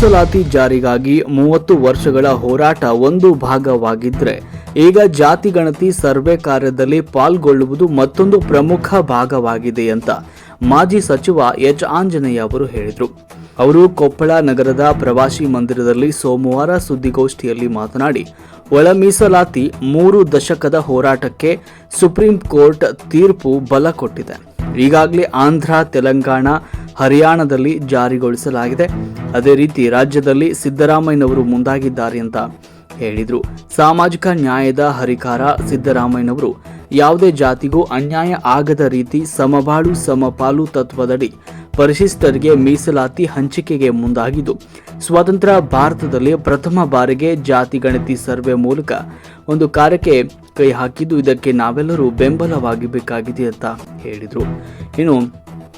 ಮೀಸಲಾತಿ ಜಾರಿಗಾಗಿ ಮೂವತ್ತು ವರ್ಷಗಳ ಹೋರಾಟ ಒಂದು ಭಾಗವಾಗಿದ್ರೆ, ಈಗ ಜಾತಿ ಗಣತಿ ಸರ್ವೆ ಕಾರ್ಯದಲ್ಲಿ ಪಾಲ್ಗೊಳ್ಳುವುದು ಮತ್ತೊಂದು ಪ್ರಮುಖ ಭಾಗವಾಗಿದೆ ಅಂತ ಮಾಜಿ ಸಚಿವ ಎಚ್. ಆಂಜನೇಯ ಅವರು ಹೇಳಿದರು. ಅವರು ಕೊಪ್ಪಳ ನಗರದ ಪ್ರವಾಸಿ ಮಂದಿರದಲ್ಲಿ ಸೋಮವಾರ ಸುದ್ದಿಗೋಷ್ಠಿಯಲ್ಲಿ ಮಾತನಾಡಿ, ಒಳ ಮೀಸಲಾತಿ ಮೂರು ದಶಕದ ಹೋರಾಟಕ್ಕೆ ಸುಪ್ರೀಂ ಕೋರ್ಟ್ ತೀರ್ಪು ಬಲ ಕೊಟ್ಟಿದೆ. ಈಗಾಗಲೇ ಆಂಧ್ರ, ತೆಲಂಗಾಣ ಹರಿಯಾಣದಲ್ಲಿ ಜಾರಿಗೊಳಿಸಲಾಗಿದೆ. ಅದೇ ರೀತಿ ರಾಜ್ಯದಲ್ಲಿ ಸಿದ್ದರಾಮಯ್ಯನವರು ಮುಂದಾಗಿದ್ದಾರೆ ಅಂತ ಹೇಳಿದರು. ಸಾಮಾಜಿಕ ನ್ಯಾಯದ ಹರಿಕಾರ, ಸಿದ್ದರಾಮಯ್ಯನವರು ಯಾವುದೇ ಜಾತಿಗೂ ಅನ್ಯಾಯ ಆಗದ ರೀತಿ ಸಮಬಾಳು, ಸಮಪಾಲು ತತ್ವದಡಿ ಪರಿಶಿಷ್ಟರಿಗೆ ಮೀಸಲಾತಿ ಹಂಚಿಕೆಗೆ ಮುಂದಾಗಿದ್ದು ಸ್ವತಂತ್ರ ಭಾರತದಲ್ಲಿ ಪ್ರಥಮ ಬಾರಿಗೆ ಜಾತಿ ಗಣತಿ ಸರ್ವೆ ಮೂಲಕ ಒಂದು ಕಾರ್ಯಕ್ಕೆ ಕೈ ಹಾಕಿದ್ದು ಇದಕ್ಕೆ ನಾವೆಲ್ಲರೂ ಬೆಂಬಲವಾಗಿಬೇಕಾಗಿದೆ ಅಂತ ಹೇಳಿದರು. ಇನ್ನು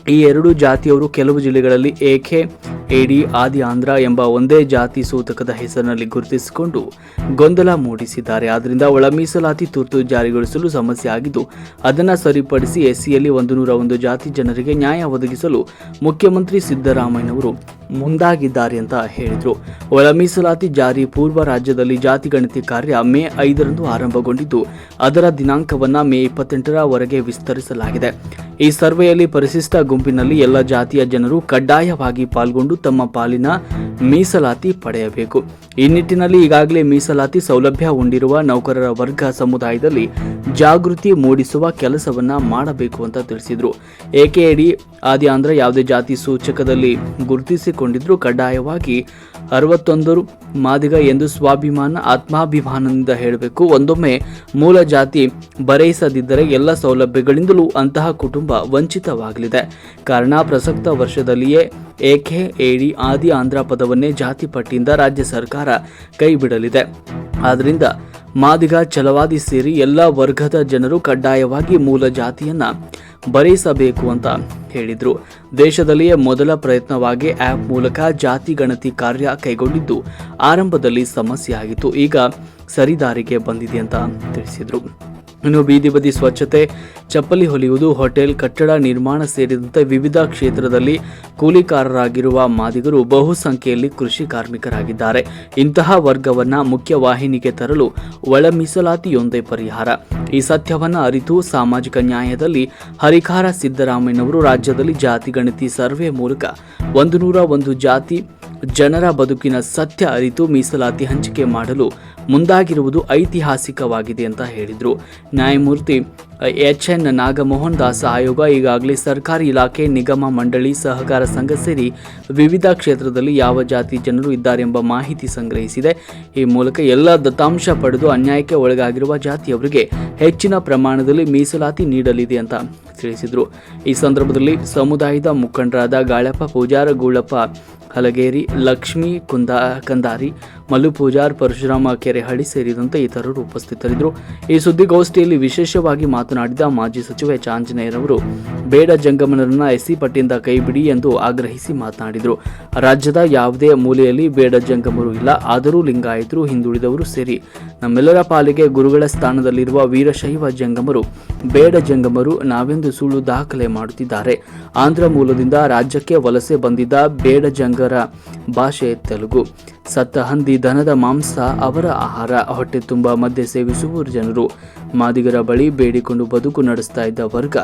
ಈ ಎರಡು ಜಾತಿಯವರು ಕೆಲವು ಜಿಲ್ಲೆಗಳಲ್ಲಿ ಏಕೆ, ಎಡಿ, ಆದಿ ಆಂಧ್ರ ಎಂಬ ಒಂದೇ ಜಾತಿ ಸೂತಕದ ಹೆಸರಿನಲ್ಲಿ ಗುರುತಿಸಿಕೊಂಡು ಗೊಂದಲ ಮೂಡಿಸಿದ್ದಾರೆ. ಆದ್ದರಿಂದ ಒಳ ಮೀಸಲಾತಿ ತುರ್ತು ಜಾರಿಗೊಳಿಸಲು ಸಮಸ್ಯೆ ಆಗಿದ್ದು, ಅದನ್ನು ಸರಿಪಡಿಸಿ ಎಸ್ಸಿಯಲ್ಲಿ ಒಂದು ನೂರ ಒಂದು ಜಾತಿ ಜನರಿಗೆ ನ್ಯಾಯ ಒದಗಿಸಲು ಮುಖ್ಯಮಂತ್ರಿ ಸಿದ್ದರಾಮಯ್ಯನವರು ಮುಂದಾಗಿದ್ದಾರೆ ಅಂತ ಹೇಳಿದರು. ಒಳ ಮೀಸಲಾತಿ ಜಾರಿ ಪೂರ್ವ ರಾಜ್ಯದಲ್ಲಿ ಜಾತಿ ಗಣತಿ ಕಾರ್ಯ ಮೇ ಐದರಂದು ಆರಂಭಗೊಂಡಿದ್ದು, ಅದರ ದಿನಾಂಕವನ್ನು ಮೇ ಇಪ್ಪತ್ತೆಂಟರವರೆಗೆ ವಿಸ್ತರಿಸಲಾಗಿದೆ. ಈ ಸರ್ವೆಯಲ್ಲಿ ಪರಿಶಿಷ್ಟ ಗುಂಪಿನಲ್ಲಿ ಎಲ್ಲ ಜಾತಿಯ ಜನರು ಕಡ್ಡಾಯವಾಗಿ ಪಾಲ್ಗೊಂಡು ತಮ್ಮ ಪಾಲಿನ ಮೀಸಲಾತಿ ಪಡೆಯಬೇಕು. ಈ ನಿಟ್ಟಿನಲ್ಲಿ ಈಗಾಗಲೇ ಮೀಸಲಾತಿ ಸೌಲಭ್ಯ ಹೊಂದಿರುವ ನೌಕರರ ವರ್ಗ ಸಮುದಾಯದಲ್ಲಿ ಜಾಗೃತಿ ಮೂಡಿಸುವ ಕೆಲಸವನ್ನ ಮಾಡಬೇಕು ಅಂತ ತಿಳಿಸಿದರು. ಏಕೆಡಿ ಆದಿ ಆಂಧ್ರ ಯಾವುದೇ ಜಾತಿ ಸೂಚಕದಲ್ಲಿ ಗುರುತಿಸಿಕೊಂಡಿದ್ರು ಕಡ್ಡಾಯವಾಗಿ ಅರವತ್ತೊಂದರು ಮಾದಿಗ ಎಂದು ಸ್ವಾಭಿಮಾನ, ಆತ್ಮಾಭಿಮಾನದಿಂದ ಹೇಳಬೇಕು. ಒಂದೊಮ್ಮೆ ಮೂಲ ಜಾತಿ ಬರೆಯಿಸದಿದ್ದರೆ ಎಲ್ಲ ಸೌಲಭ್ಯಗಳಿಂದಲೂ ಅಂತಹ ಕುಟುಂಬ ವಂಚಿತವಾಗಲಿದೆ. ಕಾರಣ, ಪ್ರಸಕ್ತ ವರ್ಷದಲ್ಲಿಯೇ ಏಕೆ ಎಡಿ ಆದಿ ಆಂಧ್ರ ಪದವನ್ನೇ ಜಾತಿ ಪಟ್ಟಿಯಿಂದ ರಾಜ್ಯ ಸರ್ಕಾರ ಕೈಬಿಡಲಿದೆ. ಆದ್ದರಿಂದ ಮಾದಿಗ ಛಲವಾದಿ ಸೇರಿ ಎಲ್ಲ ವರ್ಗದ ಜನರು ಕಡ್ಡಾಯವಾಗಿ ಮೂಲ ಜಾತಿಯನ್ನ ಬರೆಯಿಸಬೇಕು ಅಂತ ಹೇಳಿದರು. ದೇಶದಲ್ಲಿಯೇ ಮೊದಲ ಪ್ರಯತ್ನವಾಗಿ ಆ್ಯಪ್ ಮೂಲಕ ಜಾತಿ ಗಣತಿ ಕಾರ್ಯ ಕೈಗೊಂಡಿದ್ದು ಆರಂಭದಲ್ಲಿ ಸಮಸ್ಯೆ ಆಗಿತ್ತು. ಈಗ ಸರಿದಾರಿಗೆ ಬಂದಿದೆ ಅಂತ ತಿಳಿಸಿದರು. ಇನ್ನು ಬೀದಿ ಬದಿ ಸ್ವಚ್ಛತೆ, ಚಪ್ಪಲಿ ಹೊಲಿಯುವುದು, ಹೋಟೆಲ್, ಕಟ್ಟಡ ನಿರ್ಮಾಣ ಸೇರಿದಂತೆ ವಿವಿಧ ಕ್ಷೇತ್ರದಲ್ಲಿ ಕೂಲಿಕಾರರಾಗಿರುವ ಮಾದಿಗರು ಬಹುಸಂಖ್ಯೆಯಲ್ಲಿ ಕೃಷಿ ಕಾರ್ಮಿಕರಾಗಿದ್ದಾರೆ. ಇಂತಹ ವರ್ಗವನ್ನು ಮುಖ್ಯವಾಹಿನಿಗೆ ತರಲು ಒಳ ಮೀಸಲಾತಿಯೊಂದೇ ಪರಿಹಾರ. ಈ ಸತ್ಯವನ್ನು ಅರಿತು ಸಾಮಾಜಿಕ ನ್ಯಾಯದಲ್ಲಿ ಹರಿಕಾರ ಸಿದ್ದರಾಮಯ್ಯನವರು ರಾಜ್ಯದಲ್ಲಿ ಜಾತಿ ಗಣತಿ ಸರ್ವೆ ಮೂಲಕ ಒಂದು ನೂರ ಒಂದು ಜಾತಿ ಜನರ ಬದುಕಿನ ಸತ್ಯ ಅರಿತು ಮೀಸಲಾತಿ ಹಂಚಿಕೆ ಮಾಡಲು ಮುಂದಾಗಿರುವುದು ಐತಿಹಾಸಿಕವಾಗಿದೆ ಅಂತ ಹೇಳಿದರು. ನ್ಯಾಯಮೂರ್ತಿ ಎಚ್ ಎನ್ ನಾಗಮೋಹನ್ ದಾಸ್ ಆಯೋಗ ಈಗಾಗಲೇ ಸರ್ಕಾರಿ ಇಲಾಖೆ, ನಿಗಮ, ಮಂಡಳಿ, ಸಹಕಾರ ಸಂಘ ಸೇರಿ ವಿವಿಧ ಕ್ಷೇತ್ರದಲ್ಲಿ ಯಾವ ಜಾತಿ ಜನರು ಇದ್ದಾರೆಂಬ ಮಾಹಿತಿ ಸಂಗ್ರಹಿಸಿದೆ. ಈ ಮೂಲಕ ಎಲ್ಲ ದತ್ತಾಂಶ ಪಡೆದು ಅನ್ಯಾಯಕ್ಕೆ ಒಳಗಾಗಿರುವ ಜಾತಿಯವರಿಗೆ ಹೆಚ್ಚಿನ ಪ್ರಮಾಣದಲ್ಲಿ ಮೀಸಲಾತಿ ನೀಡಲಿದೆ ಅಂತ ತಿಳಿಸಿದರು. ಈ ಸಂದರ್ಭದಲ್ಲಿ ಸಮುದಾಯದ ಮುಖಂಡರಾದ ಗಾಳಪ್ಪ ಪೂಜಾರ, ಗೂಳಪ್ಪ ಹಲಗೇರಿ, ಲಕ್ಷ್ಮೀ ಕುಂದ, ಕಂದಾರಿ, ಮಲ್ಲು ಪೂಜಾರ್, ಪರಶುರಾಮ ಕೆರೆಹಳ್ಳಿ ಸೇರಿದಂತೆ ಇತರರು ಉಪಸ್ಥಿತರಿದ್ದರು. ಈ ಸುದ್ದಿಗೋಷ್ಠಿಯಲ್ಲಿ ವಿಶೇಷವಾಗಿ ಮಾತನಾಡಿದ ಮಾಜಿ ಸಚಿವ ಎಚ್ ಆಂಜನೇಯರವರು ಬೇಡ ಜಂಗಮನರನ್ನ ಎಸ್ಸಿ ಪಟ್ಟಿಯಿಂದ ಕೈಬಿಡಿ ಎಂದು ಆಗ್ರಹಿಸಿ ಮಾತನಾಡಿದರು. ರಾಜ್ಯದ ಯಾವುದೇ ಮೂಲೆಯಲ್ಲಿ ಬೇಡ ಜಂಗಮರು ಇಲ್ಲ, ಆದರೂ ಲಿಂಗಾಯತರು ಹಿಂದುಳಿದವರು ಸೇರಿ. ನಮ್ಮೆಲ್ಲರ ಪಾಲಿಗೆ ಗುರುಗಳ ಸ್ಥಾನದಲ್ಲಿರುವ ವೀರಶೈವ ಜಂಗಮರು, ಬೇಡ ಜಂಗಮರು ನಾವೆಂದು ಸುಳ್ಳು ದಾಖಲೆ ಮಾಡುತ್ತಿದ್ದಾರೆ. ಆಂಧ್ರ ಮೂಲದಿಂದ ರಾಜ್ಯಕ್ಕೆ ವಲಸೆ ಬಂದಿದ್ದ ಬೇಡ ಜಂಗರ ಭಾಷೆ ತೆಲುಗು. ಸತ್ತ ಹಂದಿ ದನದ ಮಾಂಸ ಅವರ ಆಹಾರ. ಹೊಟ್ಟೆ ತುಂಬ ಮದ್ಯ ಸೇವಿಸುವ ಜನರು. ಮಾದಿಗರ ಬಳಿ ಬೇಡಿಕೊಂಡು ಬದುಕು ನಡೆಸ್ತಾ ಇದ್ದ ವರ್ಗ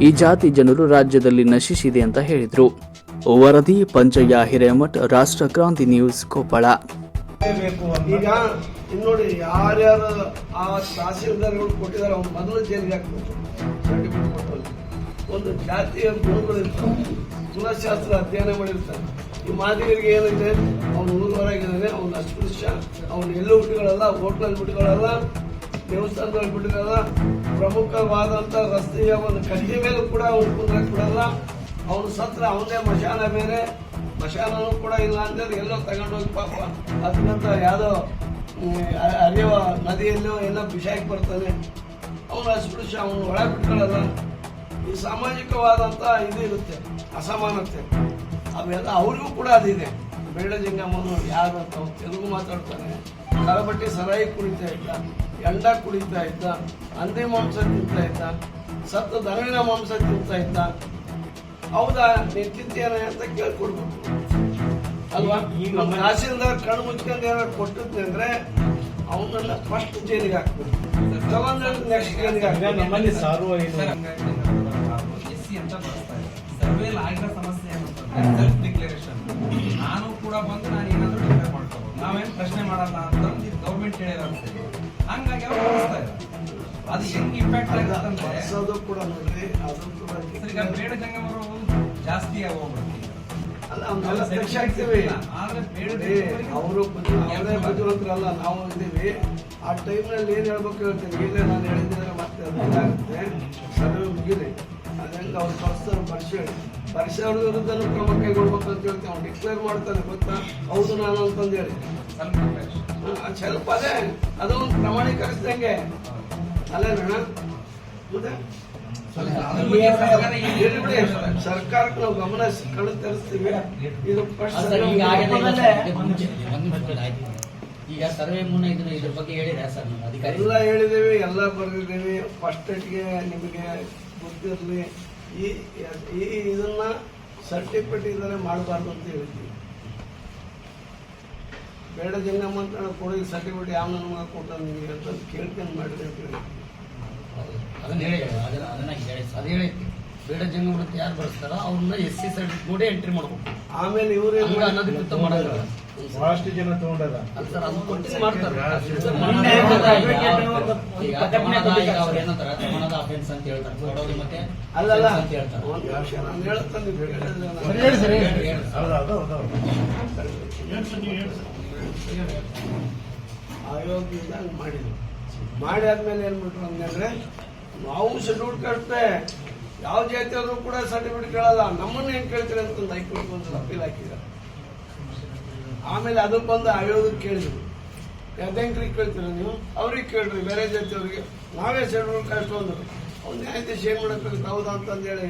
ಈ ಜಾತಿ ಜನರು ರಾಜ್ಯದಲ್ಲಿ ನಶಿಸಿದೆ ಅಂತ ಹೇಳಿದರು. ವರದಿ, ಪಂಚಯ್ಯ, ಹಿರೇಮಠ್, ರಾಷ್ಟ್ರ ಕ್ರಾಂತಿ ನ್ಯೂಸ್, ಕೊಪ್ಪಳ. ಈಗ ನೋಡಿ, ಯಾರ್ಯಾರು ಆ ತಹಸೀಲ್ದಾರ್ಗಳು ಕೊಟ್ಟಿದ್ದಾರೆ ಅವ್ನು ಮೊದಲು ಜೈಲಿಗೆ ಹಾಕ್ಬೇಕು. ಒಂದು ಜಾತಿಯ ಗುಣಗಳು ಇರ್ತಾವೆ ಕುಲಶಾಸ್ತ್ರ ಅಧ್ಯಯನ ಮಾಡಿರ್ತಾನೆ. ಈ ಮಾದಿಗರಿಗೆ ಏನಿದೆ ಅವನು ಊರವರಾಗಿದ್ದಾನೆ, ಅವನು ಅಸ್ಪೃಶ್ಯ. ಅವನು ಎಲ್ಲೂ ಬಿಟ್ಟುಗಳಲ್ಲ ಹೋಟ್ಲಲ್ಲಿ ಬಿಟ್ಟುಗಳಲ್ಲ ದೇವಸ್ಥಾನದಲ್ಲಿ ಬಿಟ್ಟುಗಳಲ್ಲ ಪ್ರಮುಖವಾದಂಥ ರಸ್ತೆಯ ಒಂದು ಕಡ್ಡಿ ಮೇಲೂ ಕೂಡ ಅವನು ಕುಂದ್ರಕ್ಕೆ ಬಿಡಲ್ಲ. ಅವನು ಸತ್ರ ಅವನೇ ಮಶಾನ ಬೇರೆ. ಮಶಾನನೂ ಕೂಡ ಇಲ್ಲ ಅಂತೇಳಿ ಎಲ್ಲೋ ತಗೊಂಡೋಗಿ ಪಾಪ. ಅದನ್ನಂತ ಯಾವುದೋ ಹರಿಯುವ ನದಿಯಲ್ಲೋ ಎಲ್ಲ ಬಿಸಾಕಿ ಬರ್ತಾನೆ. ಅವನು ಅಸ್ಪೃಶ್ಯ, ಅವನು ಒಳಗೆ ಬಿಟ್ಕೊಳ್ಳಲ್ಲ ಈ ಸಾಮಾಜಿಕವಾದಂಥ ಇದು ಇರುತ್ತೆ ಅಸಮಾನತೆ. ಅವೆಲ್ಲ ಅವ್ರಿಗೂ ಕೂಡ ಅದಿದೆ. ಬೇಡ ಜಿಂಗಮ್ಮನು ಯಾರು ಅಂತ ಅವ್ನು ತೆಲುಗು ಮಾತಾಡ್ತಾನೆ ಕರಬಟ್ಟಿ ಸರಾಯಿ ಕುಡಿತಾ ಇದ್ದ ಎಂಡ ಕುಡಿತಾ ಇದ್ದ ಅಂದಿ ಮಾಂಸ ತಿಂತಾ ಇದ್ದ ಸತ್ತ ದನವಿನ ಮಾಂಸ ತಿಂತಾ ಇದ್ದ. ಹೌದಾ? ನೀನು ತಿಂತೇನೆ ಅಂತ ಕೇಳ್ಕೊಡ್ಬೇಕು. ಅಲ್ವಾ? ಈಗ ನಮ್ಮ ತಹಸೀಲ್ದಾರ್ ಕಣ್ಣು ಮುಚ್ಕೊಂಡು ಏನಾದ್ರು ಕೊಟ್ಟಿದ್ದೆ ಅಂದ್ರೆ ಅವನನ್ನ ಫಸ್ಟ್ ಜೈಲಿಗೆ ಹಾಕ್ಬೇಕು. ನೆಕ್ಸ್ಟ್ ಜೈಲಿಗೆ ಹಾಕ್ಬೇಕು. ನಮ್ಮಲ್ಲಿ ಸಾರುವ ಅಂತ ಬರ್ತಾ ಇದೆ. ಸರ್ವೇಲ್ ಆಗಿರೋ ಸಮಸ್ಯೆ ಏನಂತಂದ್ರೆ ಸೆಲ್ಫ್ ಡಿಕ್ಲರೇಷನ್ ನಾನು ಕೂಡ ಬಂದು ನಾನು ಏನಾದ್ರು ಡಿಕ್ಲೇರ್ ಮಾಡ್ಕೋಬಹುದು ನಾವೇನ್ ಪ್ರಶ್ನೆ ಮಾಡಲ್ಲ ಅಂತ ಗೌರ್ಮೆಂಟ್ ಹೇಳಿರೋ ಹಂಗಾಗಿ ಅವ್ರು ಬಳಸ್ತಾ ಇದ್ದಾರೆ. ಅದು ಹೆಂಗ್ ಇಂಪ್ಯಾಕ್ಟ್ ಆಗುತ್ತೆ ಅಂದ್ರೆ ಕೂಡ ನೋಡ್ರಿ ಅದು ಕೂಡ ಈಗ ಬೇಡ ಜಂಗಮರು ಜಾಸ್ತಿ ನೋಡಿ, ಅವರು ಅವರೇ ಅಲ್ಲ ನಾವು ಇದ್ದೀವಿ. ಆ ಟೈಮ್ನಲ್ಲಿ ಏನ್ ಹೇಳ್ಬೇಕು ಹೇಳ್ತೀನಿ ಇಲ್ಲೇ ನಾನು ಹೇಳಿದ್ರೆ ಮತ್ತೆ ಅದು ಇದಾಗುತ್ತೆ ಸರ್ವೆ ಮುಗಿಲಿ ಅದಂಗ ಅವ್ರು ಕಳಿಸ್ತಾರೆ ಬರ್ಸೇಳಿ ಬರ್ಸೋರ ವಿರುದ್ಧನೂ ಕ್ರಮ ಕೈಗೊಳ್ಬೇಕಂತ ಹೇಳ್ತೀವಿ ಅವ್ನು ಡಿಕ್ಲೇರ್ ಮಾಡ್ತಾನೆ ಗೊತ್ತಾ? ಹೌದು ನಾನು ಅಂತಂದು ಹೇಳಿ ಸ್ವಲ್ಪ ಅದೇ ಅದು ಒಂದು ಪ್ರಮಾಣೀಕರಿಸ್ದಂಗೆ. ಅಲ್ಲೇನಣ್ಣ ಮತ್ತೆ? ಸರ್ಕಾರಕ್ಕೆ ನಾವು ಗಮನ ಕಣ್ಣು ತರಿಸ್ತೀವಿ. ಇದು ಈಗ ಸರ್ವೆ ಮುನ್ನ ಇದನ್ನ ಇದ್ರ ಬಗ್ಗೆ ಹೇಳಿದ್ರೆ ಸರ್ ನಮ್ಮ ಅಧಿಕಾರಿ? ಎಲ್ಲ ಹೇಳಿದ್ದೀವಿ ಎಲ್ಲ ಬರೆದಿದ್ದೀವಿ. ಫಸ್ಟ್ ಏಟ್ಗೆ ನಿಮಗೆ ಗೊತ್ತಿರಲಿ ಈ ಈ ಇದನ್ನ ಸರ್ಟಿಫಿಕೇಟ್ ಇದನ್ನೇ ಮಾಡಬಾರ್ದು ಅಂತ ಹೇಳ್ತೀವಿ. ಬೇಡ ಜಂಗಮ್ಮ ಅಂತ ಕೊಡಿ ಸರ್ಟಿಫಿಕೇಟ್ ಯಾವ ನನ್ನ ಕೊಟ್ಟ ನಿಮಗೆ ಅಂತ ಕೇಳ್ಕೊಂಡು ಮಾಡಿದೆ ಅಂತ ಹೇಳಿ ಅದನ್ನ ಹೇಳಿ ಅದನ್ನ ಅದನ್ನ ಹೇಳಿ ಅದು ಹೇಳಿ ಬೇಡ ಜಂಗ ಯಾರು ಬಳಸ್ತಾರೋ ಅವ್ರನ್ನ ಎಸ್ ಸಿ ಸರ್ಟಿಫಿಕೇಟ್ ನೋಡಿ ಎಂಟ್ರಿ ಮಾಡ್ಬೇಕು. ಆಮೇಲೆ ಇವರು ಅನ್ನೋದಕ್ಕಿಂತ ಮಾಡೋದಿಲ್ಲ ಬಹಳಷ್ಟು ಜನ ಹೌದು ಆಯೋಗದಿಂದ ಮಾಡಿದ್ರು. ಮಾಡಿ ಆದ್ಮೇಲೆ ಏನ್ ಅಂದ್ರೆ ಅಂತಂದ್ರೆ ನಾವು ಶೆಡ್ಯೂಲ್ ಕಟ್ತೆ ಯಾವ ಜಾತಿಯವರು ಕೂಡ ಸರ್ಟಿಫಿಕೇಟ್ ಕೇಳಲ್ಲ. ನಮ್ಮನ್ನ ಏನ್ ಕೇಳ್ತೀರಿ ಅಂತ ಹೈಕೋರ್ಟ್ ಒಂದು ಅಪೀಲ್ ಹಾಕಿದ್ದಾರೆ. ಆಮೇಲೆ ಅದು ಅದಕ್ಕೊಂದು ಆಯೋಗಕ್ಕೆ ಕೇಳಿದ್ರು. ಯಾವ್ದಂಕ್ರಿಗೆ ಕೇಳ್ತೀರ ನೀವು? ಅವ್ರಿಗೆ ಕೇಳ್ರಿ ಬೇರೆ ಜಾತಿಯವ್ರಿಗೆ ನಾವೇ ಶೆಡ್ಯೂಲ್ ಕಷ್ಟ ಬಂದ್ರು ಅವ್ನು ನ್ಯಾಯಾಧೀಶ ಏನ್ ಮಾಡಬೇಕು ಹೌದಾ ಅಂತಂದೇಳಿ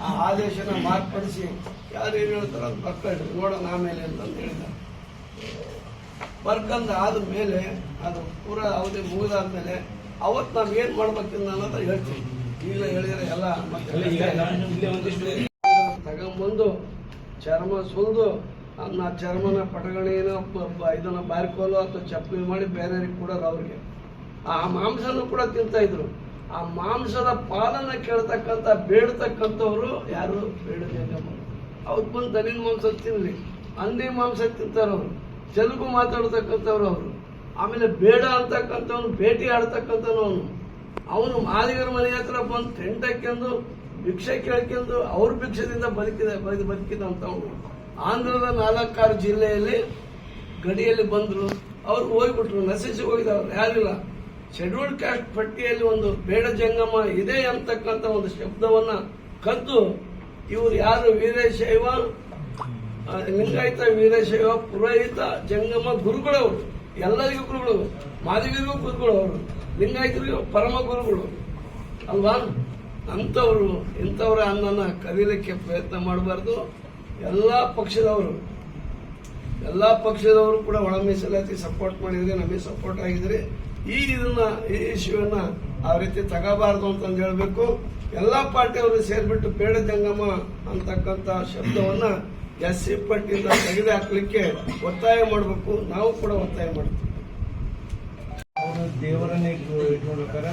ಆ ಆದೇಶನ ಮಾರ್ಪಡಿಸಿ ಯಾರು ಏನು ಹೇಳ್ತಾರೋ ಅದು ಬರ್ಕೊಳ್ರಿ ನೋಡೋಣ ಆಮೇಲೆ ಅಂತಂದು ಹೇಳಿದ ಬರ್ಕಂದು ಆದ ಮೇಲೆ ಅದು ಪೂರ ಅವಧಿ ಮುಗಿದಾದ್ಮೇಲೆ ಅವತ್ತು ನಾವು ಏನ್ ಮಾಡ್ಬೇಕಿಲ್ಲ ಅನ್ನೋದು ಹೇಳ್ತೀವಿ. ಇಲ್ಲ ಹೇಳಿದ್ರೆ ಎಲ್ಲ ತಗೊಂಬಂದು ಚರ್ಮ ಸುಲ್ದು ಅನ್ನ ಚರ್ಮನ ಪಟಗಣಿನ ಪ- ಪ- ಇದನ್ನ ಬಾರಿಕೋಲು ಅಥವಾ ಚಪ್ಪಲಿ ಮಾಡಿ ಬೇರೆಯವ್ರಿಗೆ ಕೊಡೋದು ಅವ್ರಿಗೆ. ಆ ಮಾಂಸನೂ ಕೂಡ ತಿಂತಾ ಇದ್ರು. ಆ ಮಾಂಸದ ಪಾಲನ ಕೇಳ್ತಕ್ಕಂಥ, ಬೇಡ್ತಕ್ಕಂಥವ್ರು ಯಾರು ಬೇಡದೇಗಮ್ಮ ಅವ್ರು ಬಂದು ದನಿನ ಮಾಂಸ ತಿನ್ನಲಿ ಅಂದಿ ಮಾಂಸ ತಿಂತಾರವ್ರು ತೆಲುಗು ಮಾತಾಡ್ತಕ್ಕಂಥವ್ರು ಅವರು. ಆಮೇಲೆ ಬೇಡ ಅಂತಕ್ಕಂಥವ್ನು, ಭೇಟಿ ಆಡ್ತಕ್ಕಂಥವನು ಅವನು. ಮಾದಿಗರ ಮನೆ ಹತ್ರ ಬಂದು ತೆಂಟಕ್ಕೆಂದು, ಭಿಕ್ಷೆ ಕೇಳ್ಕೊಂಡು ಅವ್ರ ಭಿಕ್ಷದಿಂದ ಬದುಕಿದ ಬದುಕಿದಂಥವ್ನು ಆಂಧ್ರದ ನಾಲ್ಕಾರು ಜಿಲ್ಲೆಯಲ್ಲಿ ಗಡಿಯಲ್ಲಿ ಬಂದರು. ಅವ್ರು ಹೋಗ್ಬಿಟ್ರು ನಶಿಸಿ ಹೋಗಿದವ್ರು ಯಾರಿಲ್ಲ. ಶೆಡ್ಯೂಲ್ಡ್ ಕ್ಯಾಸ್ಟ್ ಪಟ್ಟಿಯಲ್ಲಿ ಒಂದು ಬೇಡ ಜಂಗಮ ಇದೆ ಅಂತಕ್ಕಂಥ ಒಂದು ಶಬ್ದವನ್ನ ಕದ್ದು. ಇವ್ರು ಯಾರು? ವೀರಶೈವ ಲಿಂಗಾಯಿತ, ವೀರಶೈವ, ಪುರೋಹಿತ, ಜಂಗಮ ಗುರುಗಳವರು. ಎಲ್ಲರಿಗೂ ಗುರುಗಳು. ಮಾದಿಗರಿಗೂ ಗುರುಗಳು ಅವರು. ಲಿಂಗಾಯತರಿಗೂ ಪರಮ ಗುರುಗಳು. ಅಲ್ವಾ? ಅಂಥವ್ರು, ಇಂಥವ್ರ ಅನ್ನನ ಕರೀಲಿಕ್ಕೆ ಪ್ರಯತ್ನ ಮಾಡಬಾರ್ದು. ಎಲ್ಲ ಪಕ್ಷದವರು ಎಲ್ಲ ಪಕ್ಷದವರು ಕೂಡ ಒಳ ಮೀಸಲಾತಿ ಸಪೋರ್ಟ್ ಮಾಡಿದ್ರೆ, ನಮಗೆ ಸಪೋರ್ಟ್ ಆಗಿದ್ರೆ ಈ ಇದನ್ನ, ಈ ಇಶ್ಯೂವನ್ನ ಆ ರೀತಿ ತಗೋಬಾರ್ದು ಅಂತಂದು ಹೇಳಬೇಕು. ಎಲ್ಲ ಪಾರ್ಟಿಯವರು ಸೇರಿಬಿಟ್ಟು ಪೇಡ ಜಂಗಮ ಅಂತಕ್ಕಂಥ ಶಬ್ದವನ್ನ ಎಸ್ ಸಿ ಪಟ್ಟಿಯಿಂದ ತೆಗೆದು ಹಾಕ್ಲಿಕ್ಕೆ ಒತ್ತಾಯ ಮಾಡಬೇಕು. ನಾವು ಕೂಡ ಒತ್ತಾಯ ಮಾಡ್ತೀವಿ. ಅವರು ದೇವರನ್ನೇ ಇಟ್ಕೊಂಡ್ರೆ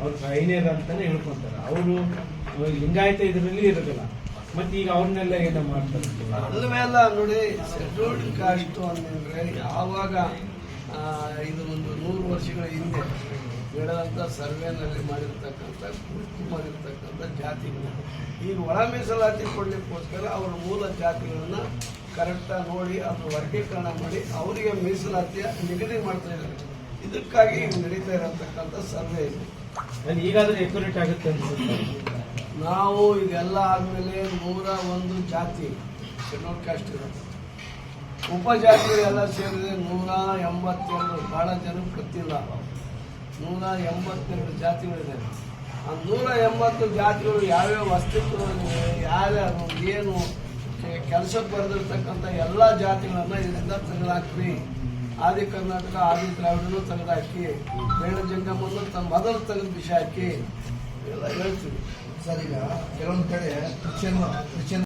ಅವ್ರ ಸೈನ್ಯದ ಅಂತಾನೆ ಹೇಳ್ಕೊಂತಾರೆ. ಅವರು, ಲಿಂಗಾಯತ ಇದರಲ್ಲಿ ಇರೋದಿಲ್ಲ. ಮತ್ತೆ ಈಗ ಅವ್ರನ್ನೆಲ್ಲ ಏನ ಮಾಡ್ತಾರೆ ನೋಡಿ ಶೆಡ್ಯೂಲ್ಡ್ ಕಾಸ್ಟ್ ಅಂತಂದ್ರೆ ಯಾವಾಗ ಇದು ಒಂದು ನೂರು ವರ್ಷಗಳ ಹಿಂದೆ ನಡೆದಂತ ಸರ್ವೆನಲ್ಲಿ ಮಾಡಿರ್ತಕ್ಕಂಥ ಗುರುತು ಮಾಡಿರ್ತಕ್ಕಂಥ ಜಾತಿಗಳು ಈಗ ಒಳ ಮೀಸಲಾತಿ ಕೊಡ್ಲಿಕ್ಕೋಸ್ಕರ ಅವರ ಮೂಲ ಜಾತಿಗಳನ್ನು ಕರೆಕ್ಟಾಗಿ ನೋಡಿ ಅದು ವರ್ಗೀಕರಣ ಮಾಡಿ ಅವರಿಗೆ ಮೀಸಲಾತಿಯ ನಿಗದಿ ಮಾಡ್ತಾ ಇದ್ದಾರೆ. ಇದಕ್ಕಾಗಿ ನಡೀತಾ ಇರತಕ್ಕಂಥ ಸರ್ವೆ ಇದೆ. ಈಗಾದರೂ ಎಕ್ಯುರೇಟ್ ಆಗುತ್ತೆ ಅನ್ಸುತ್ತೆ ನಾವು ಇದೆಲ್ಲ ಆದಮೇಲೆ ನೂರ ಒಂದು ಜಾತಿ ಶೆಡ್ಯೂಲ್ ಕಾಸ್ಟ್ ಇರುತ್ತೆ ಉಪಜಾತಿಗಳೆಲ್ಲ ಸೇರಿದ್ರೆ ನೂರ ಎಂಬತ್ತೆರಡು, ಬಹಳ ಜನಕ್ಕೆ ಗೊತ್ತಿಲ್ಲ. ನೂರ ಎಂಬತ್ತೆರಡು ಜಾತಿಗಳಿದೆ. ಆ ನೂರ ಎಂಬತ್ತು ಜಾತಿಗಳು ಯಾವ್ಯಾವ ಅಸ್ತಿತ್ವದಲ್ಲಿವೆ ಯಾರ್ಯಾರು ಏನು ಕೆಲಸಕ್ಕೆ ಬರೆದಿರ್ತಕ್ಕಂಥ ಎಲ್ಲ ಜಾತಿಗಳನ್ನ ಇದರಿಂದ ತೆಗೆದಾಕ್ರಿ. ಆದಿ ಕರ್ನಾಟಕ, ಆದಿ ದ್ರಾವಿಡನು ತೆಗೆದಾಕಿ ಬೇಡ ಜಂಗಮನ್ನು ತಮ್ಮ ಮೊದಲು ತೆಗೆದು ಬಿಸಿ ಹಾಕಿ ಎಲ್ಲ ಹೇಳ್ತೀವಿ. ಸರ್ ಈಗ ಕೆಲವೊಂದು ಕಡೆ ಕ್ರಿಶ್ಚಿಯನ್ ಕ್ರಿಶ್ಚಿಯನ್